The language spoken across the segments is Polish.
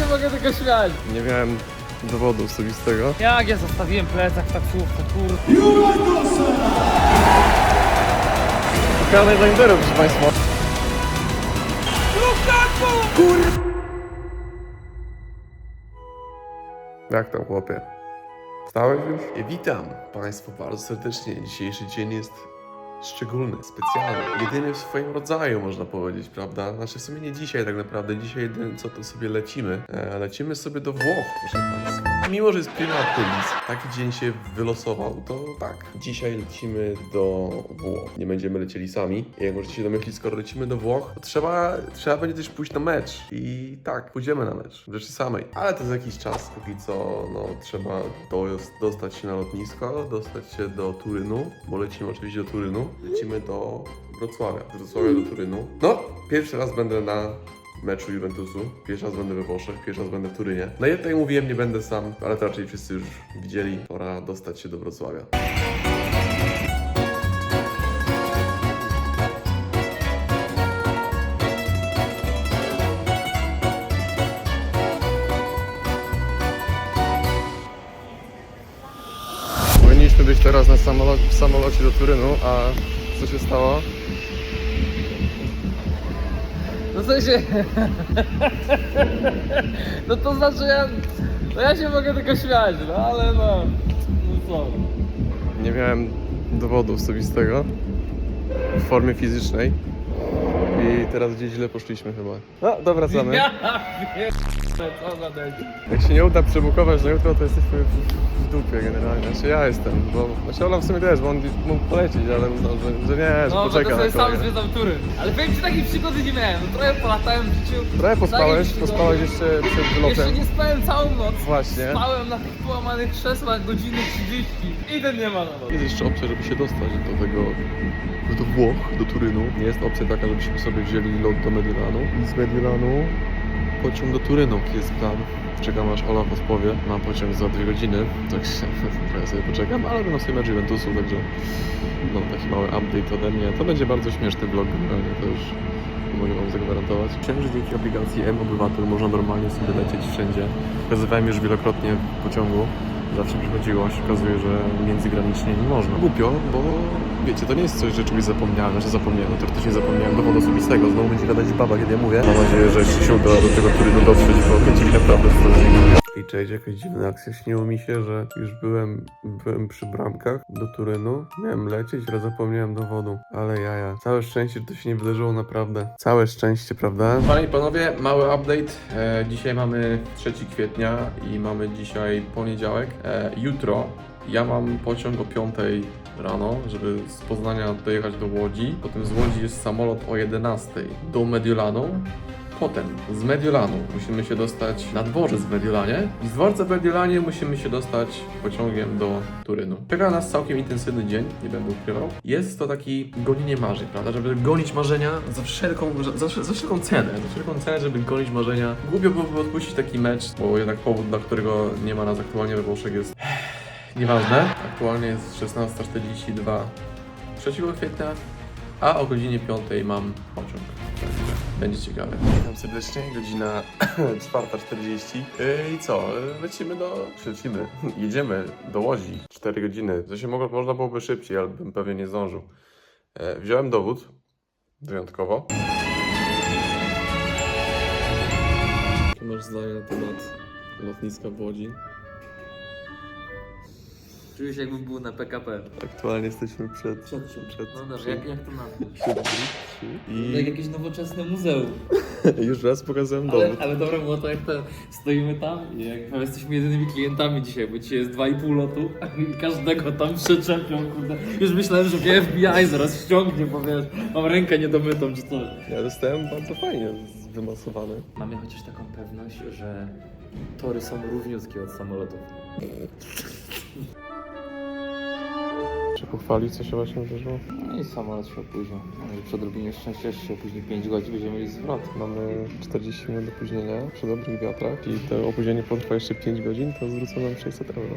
się mogę tego śmiać. Nie miałem dowodu osobistego. Jak ja zostawiłem plecak w taksówce, kurde. Karne za Inderu, proszę Państwa. Jak tam chłopie? Wstałeś już? Witam Państwa bardzo serdecznie. Dzisiejszy dzień jest szczególny, specjalny. Jedyny w swoim rodzaju, można powiedzieć, prawda? Znaczy w sumie nie dzisiaj tak naprawdę. Dzisiaj jedyne co to sobie lecimy. E, lecimy sobie do Włoch, proszę Państwa. Mimo, że jest prima taki dzień się wylosował, to tak. Dzisiaj lecimy do Włoch. Nie będziemy lecieli sami. Jak możecie się domyślić, skoro lecimy do Włoch, to trzeba, trzeba będzie też pójść na mecz. I tak, pójdziemy na mecz. W rzeczy samej. Ale to za jakiś czas. Póki co, no, trzeba do, dostać się na lotnisko, dostać się do Turynu, bo lecimy oczywiście do Turynu. Lecimy do Wrocławia. Z Wrocławia do Turynu. No, pierwszy raz będę na meczu Juventusu. Pierwszy raz będę we Włoszech, pierwszy raz będę w Turynie. No i jak tak mówiłem, nie będę sam, ale to raczej wszyscy już widzieli. Pora dostać się do Wrocławia. Być teraz na samolo w samolocie do Turynu, a co się stało? No w sensie... No to znaczy ja... No ja się mogę tego śmiać, no ale no... No co? Nie miałem dowodu osobistego w formie fizycznej i teraz gdzieś źle poszliśmy chyba. No, to. Ja pierdolę, co za. Jak się nie uda przebukować na jutro, to jesteśmy w, w dupie generalnie. Znaczy ja jestem, bo znaczy Ola w sumie też, bo on mógł polecieć, ale uznał, że, że nie, że No, poczeka będę na sobie sam kolegę. zwiedzał tury. Ale powiem ci, takiej przygody nie miałem. No trochę polatałem w życiu. Trochę pospałeś, przygody- pospałeś jeszcze przed Jeszcze nie spałem całą noc. Właśnie. Spałem na tych połamanych krzesłach godzinę 30 i ten nie ma na noc. Jest jeszcze opcja, żeby się dostać do tego, do Włoch, do Turynu. Nie jest opcja taka, żebyśmy sobie wzięli lot do Mediolanu i z Mediolanu pociąg do Turynu, jest plan. Czekam aż Ola podpowie. Mam pociąg za dwie godziny, tak się trochę sobie poczekam, ale będę sobie mecz Juventusu, także no, taki mały update ode mnie. To będzie bardzo śmieszny vlog generalnie, to już mogę wam zagwarantować. Wiem, że dzięki aplikacji M-Obywatel można normalnie sobie lecieć wszędzie. Pokazywałem już wielokrotnie w pociągu. Zawsze przychodziło, się okazuje, że międzygranicznie nie można. Głupio, bo wiecie, to nie jest coś, że czegoś zapomniałem, że zapomniałem, no teoretycznie zapomniałem dowodu osobistego. Znowu będzie gadać baba, kiedy ja mówię. Mam nadzieję, że się uda do tego Turynu dotrzeć, bo będzie mi naprawdę strasznie. I cześć, jakaś dziwna akcja. Śniło mi się, że już byłem, byłem przy bramkach do Turynu. Miałem lecieć, ale zapomniałem dowodu. Ale jaja. Całe szczęście, że to się nie wydarzyło naprawdę. Całe szczęście, prawda? Panie i panowie, mały update. E, dzisiaj mamy 3 kwietnia i mamy dzisiaj poniedziałek. E, jutro ja mam pociąg o 5 rano, żeby z Poznania dojechać do Łodzi. Potem z Łodzi jest samolot o 11 do Mediolanu. Potem z Mediolanu musimy się dostać na dworzec w Mediolanie i z dworca w Mediolanie musimy się dostać pociągiem do Turynu. Czeka nas całkiem intensywny dzień, nie będę ukrywał. Jest to taki gonienie marzeń, prawda? Żeby gonić marzenia za wszelką, za, za wszelką cenę, za wszelką cenę, żeby gonić marzenia. Głupio byłoby odpuścić taki mecz, bo jednak powód, dla którego nie ma nas aktualnie we Włoszech jest nieważne. Aktualnie jest 16.42 3 kwietnia, a o godzinie 5 mam pociąg. Będzie ciekawe. Witam serdecznie, godzina 4.40. Yy, I co? Yy, Lecimy do... Lecimy. Jedziemy do Łodzi. 4 godziny. To się mogło, można byłoby szybciej, ale bym pewnie nie zdążył. E, Wziąłem dowód. Wyjątkowo. Jakie masz zdanie na temat lotniska w Łodzi? Czuję się jakbym był na PKP. Aktualnie jesteśmy przed... Przed czym? przed No dobrze, jak, jak to nazwać? przed Jak I jakieś nowoczesne muzeum. już raz pokazałem Ale, dowód. ale dobra było to jak to stoimy tam i jak no, jesteśmy jedynymi klientami dzisiaj, bo dzisiaj jest 2,5 lotu i każdego tam przyczepią, kurde. Już myślałem, że mnie FBI zaraz ściągnie, bo wiesz, mam rękę niedomytą czy coś. Ja dostałem bardzo fajnie z- wymasowany. Mamy chociaż taką pewność, że tory są równiutkie od samolotów. Czy pochwalić, co się właśnie wydarzyło? No i samolot się opóźnił. No i Przy odrobinie szczęścia jeszcze się opóźni 5 godzin, będziemy mieli zwrot. Mamy 40 minut opóźnienia przy dobrych wiatrach i to opóźnienie potrwa jeszcze 5 godzin, to zwrócą nam 600 euro.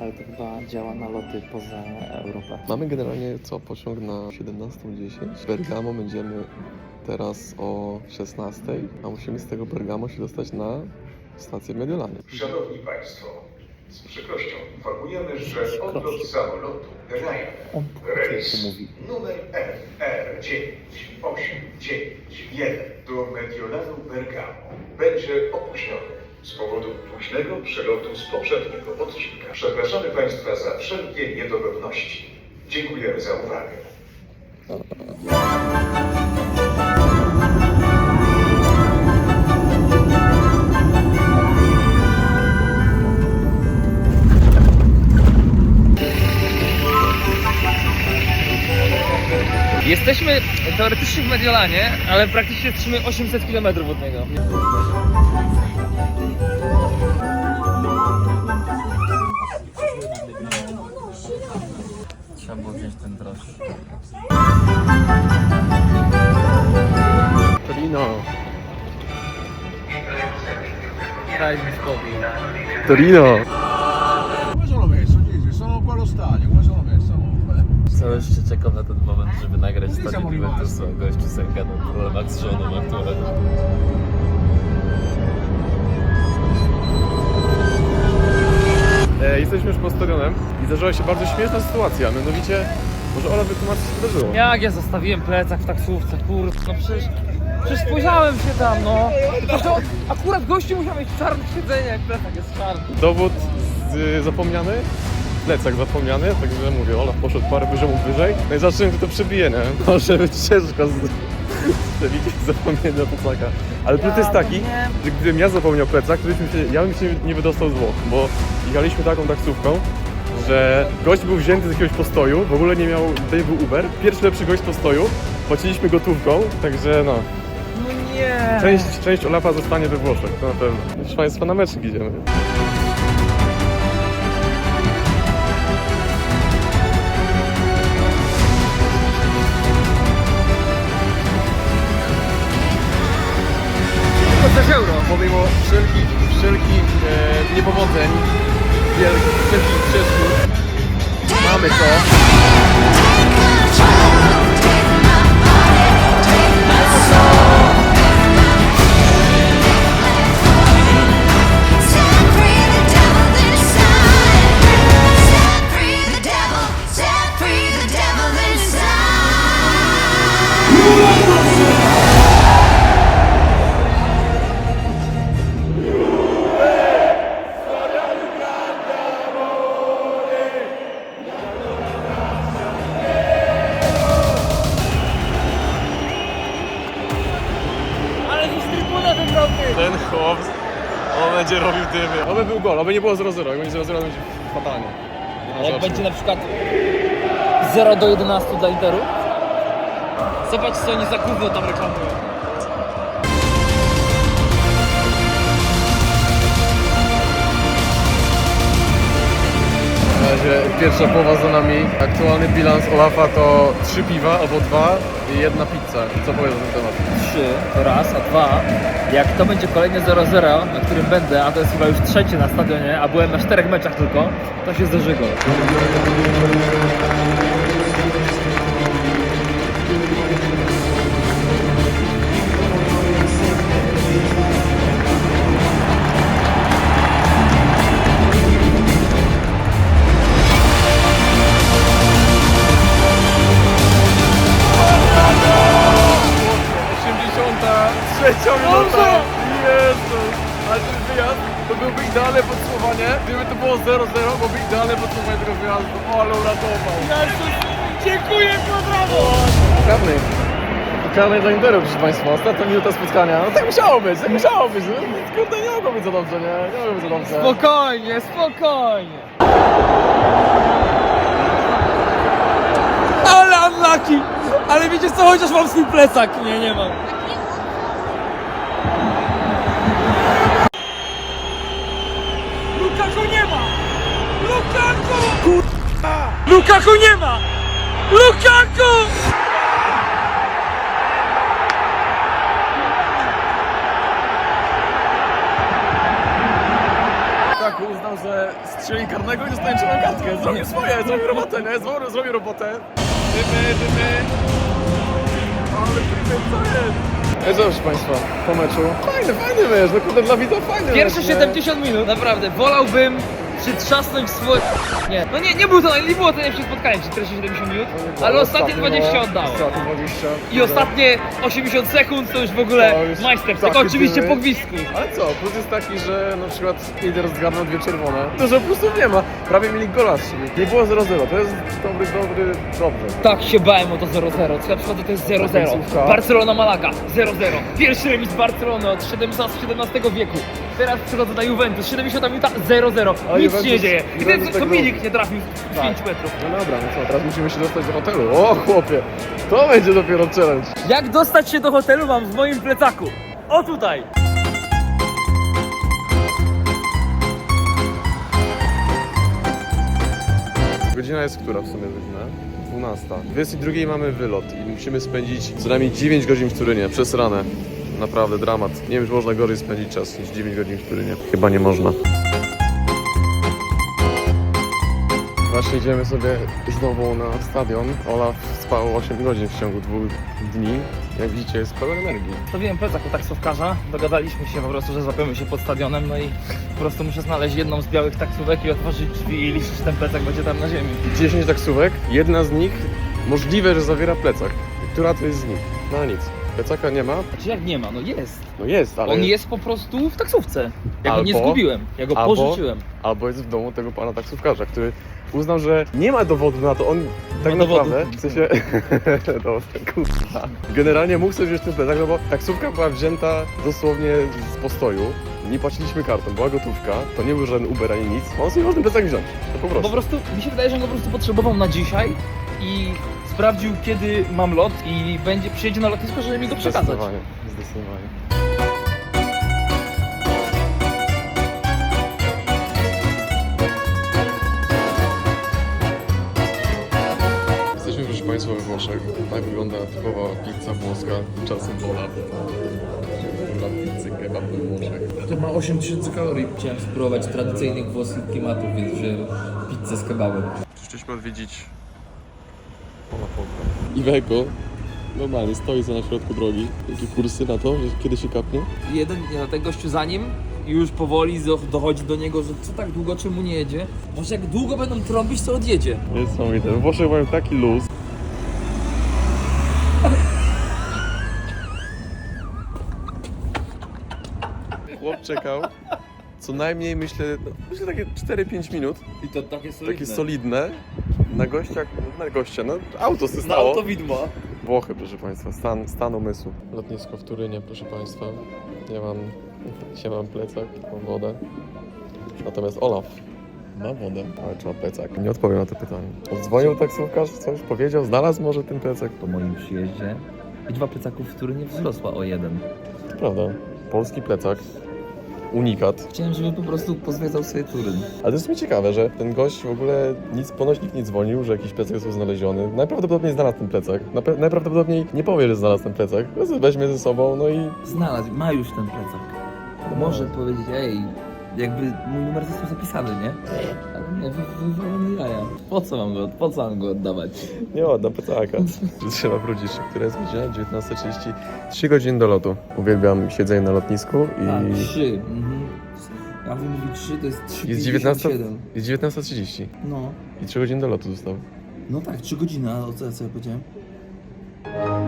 Ale to chyba działa na loty poza Europę. Mamy generalnie co? Pociąg na 17.10. W Bergamo będziemy teraz o 16, a musimy z tego Bergamo się dostać na stację Mediolany. Szanowni Państwo, z przykrością informujemy, że odlot samolotu Ryanair rejs numer FR981 do Mediolanu Bergamo będzie opóźniony z powodu późnego przelotu z poprzedniego odcinka. Przepraszamy Państwa za wszelkie niedogodności. Dziękujemy za uwagę. Jesteśmy teoretycznie w Mediolanie, ale praktycznie jesteśmy 800 km od niego. Trzeba było wziąć ten droższy. Torino! Daj mi spokój. Torino! Jeszcze czekam na ten moment, żeby nagrać stadion Juventusu, a gościu sobie gadał problemach z żoną aktualnie. E, jesteśmy już pod stadionem i zdarzyła się bardzo śmieszna sytuacja, mianowicie może Ola wytłumaczy co się wydarzyło. Jak ja zostawiłem plecak w taksówce, kurde, no przecież, przecież spojrzałem się tam, no. Że akurat gościu musiał mieć czarne siedzenie, jak plecak jest czarny. Dowód z, zapomniany, plecak zapomniany, także mówię, Olaf poszedł parę poziomów wyżej, no i zacząłem to przebije, nie? Może być ciężko z, przewidzieć zapomnienie plecaka. Ale plus jest taki, że gdybym ja zapomniał plecak, to byśmy się, ja bym się nie wydostał z Włoch, bo jechaliśmy taką taksówką, że gość był wzięty z jakiegoś postoju, w ogóle nie miał, to nie był Uber, pierwszy lepszy gość postoju, płaciliśmy gotówką, także no, No nie. część, część Olafa zostanie we Włoszech, to na pewno. Proszę Państwa, na meczek idziemy. 6 euro. pomimo wszelkich, wszelkich e, niepowodzeń, wielkich, wszelkich przeszkód, mamy to. Chłop, on będzie robił dymy. Oby był gol, oby nie było 0-0, jak będzie 0-0 to będzie fatalnie. Jak będzie na przykład 0 do 11 dla Interu? Zobacz co oni za gówno tam reklamują. Razie pierwsza połowa za nami. Aktualny bilans Olafa to 3 piwa albo 2 i jedna pizza. Co powiesz na ten temat? 3 to raz, a dwa, jak to będzie kolejny 0-0, na którym będę, a to jest chyba już trzecie na stadionie, a byłem na czterech meczach tylko, to się zdarzy. Karny dla Interu, proszę Państwa. Ostatnia minuta spotkania. No tak musiało być, tak musiało być. No, kurde, nie mogło być za dobrze, nie? Nie mogło być za dobrze. Spokojnie, spokojnie. Ale unlucky! Ale wiecie co, chociaż mam swój plecak. Nie, nie mam. Lukaku nie ma! Lukaku! Lukaku nie ma! Lukaku! Tak, uznał, że strzeli karnego i dostanie Zrobił swoje, zrobił robotę, nie? Zrobił, zrobił robotę. Dymy, dymy. Ale co jest? Ej, proszę Państwa, po meczu. Fajny, fajny mecz, no kurde, dla widza fajny Pierwsze mecz, nie? 70 minut, naprawdę, wolałbym przytrzasnąć swoje... Nie, no nie, nie, był to, nie było to najlepsze spotkanie, 40-70 minut, ale ostatnie 20 oddało. Ostatnie 20. I ostatnie 80 sekund to już w ogóle To majstersztyk, taki oczywiście były. po gwizdku. Ale co, plus jest taki, że na przykład Inter zgarnął dwie czerwone. Dużo plusów nie ma. Prawie mieli gola strzelić. Nie było 0-0. To jest dobry, dobry, dobrze. Tak się bałem o to 0-0, co na przykład to jest 0-0. Końcówka. Barcelona Malaga 0-0. Pierwszy remis Barcelony od 17 wieku. Teraz przychodzę na Juventus, 70 minuta 0-0. Ale Nic się nie Juventus- dzieje. I Juventus ten tak Dominik nie trafił z Tak. 5 metrów. No dobra, no co, teraz musimy się dostać do hotelu. O chłopie, to będzie dopiero challenge. Jak dostać się do hotelu mam w moim plecaku. O tutaj. Godzina jest która w sumie godzina? 12. 22 mamy wylot i musimy spędzić co najmniej 9 godzin w Turynie, przez ranę. Naprawdę dramat. Nie wiem, czy można gorzej spędzić czas niż 9 godzin w Turynie. Chyba nie można. Właśnie idziemy sobie znowu na stadion. Olaf spał 8 godzin w ciągu dwóch dni. Jak widzicie, jest pełen energii. Stawiłem plecak u taksówkarza, dogadaliśmy się po prostu, że złapiemy się pod stadionem, no i po prostu muszę znaleźć jedną z białych taksówek i otworzyć drzwi i liczyć, że ten plecak będzie tam na ziemi. 10 taksówek, jedna z nich możliwe, że zawiera plecak. Która to jest z nich? No nic. Plecaka nie ma? Znaczy jak nie ma, no jest. No jest, ale... On jest po prostu w taksówce. Ja go nie Albo- zgubiłem, ja go albo- pożyczyłem. Albo jest w domu tego pana taksówkarza, który uznał, że nie ma dowodu na to. On tak Ma dowodu. naprawdę, w sensie... no, kurwa. Generalnie mógł sobie wziąć ten plecak, no bo taksówka była wzięta dosłownie z postoju. Nie płaciliśmy kartą, była gotówka, to nie był żaden Uber ani nic. On sobie może ten plecak wziąć, to po prostu. Po prostu mi się wydaje, że on go po prostu potrzebował na dzisiaj i sprawdził kiedy mam lot i będzie przyjedzie na lotnisko, żeby mi go przekazać. Zdecydowanie, zdecydowanie. Jesteśmy, proszę Państwa, we Włoszech. Tak wygląda typowa pizza włoska, czasem pola. Dla pizzy kebab we Włoszech. To ma 8000 kalorii. Chciałem spróbować tradycyjnych włoskich klimatów, więc wziąłem pizzę z kebabem. Przyszliśmy odwiedzić Iweko normalnie stoi sobie na środku drogi. Jakie kursy na to, że kiedy się kapnie? Jeden, nie, no, ten gościu za nim i już powoli zo- dochodzi do niego, że co tak długo, czemu nie jedzie? Może jak długo będą trąbić, to odjedzie. Niesamowite. We Włoszech mają taki luz. Chłop czekał co najmniej myślę, no, myślę takie 4-5 minut, I to takie solidne. takie solidne, na gościa, na gościa, no auto Na stało. auto widma. Włochy, proszę Państwa, stan, stan umysłu. Lotnisko w Turynie, proszę Państwa. Ja mam, ja mam plecak, mam wodę. Natomiast Olaf ma wodę, ale czy ma plecak? Nie odpowiem na to pytanie. Odzwonił taksówkarz, coś powiedział, znalazł może ten plecak? Po moim przyjeździe liczba plecaków w Turynie wzrosła o jeden. To prawda. Polski plecak. Unikat. Chciałem, żeby po prostu pozwiedzał sobie Turyn. Ale to jest mi ciekawe, że ten gość w ogóle nic, ponoć nikt nie dzwonił, że jakiś plecak został znaleziony. Najprawdopodobniej znalazł ten plecak. Napra- najprawdopodobniej nie powie, że znalazł ten plecak. Po prostu weźmie ze sobą, no i Znalazł, ma już ten plecak. Może powiedzieć, ej, jakby mój numer został zapisany, nie? Ale nie, wy- wywalony jaja. Po co mam go, po co mam go oddawać? Nie oddam plecaka. Że trzeba wrócić. Która jest godzina? 19.30. 3 godziny do lotu. Uwielbiam siedzenie na lotnisku i trzy. Mhm. Ja bym mówił trzy, to jest trzy. jest 19, jest 19.30. No. I 3 godziny do lotu zostało. No tak, trzy godziny, a o co, co ja powiedziałem?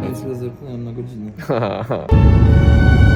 Ja sobie zerknąłem na godzinę. Haha.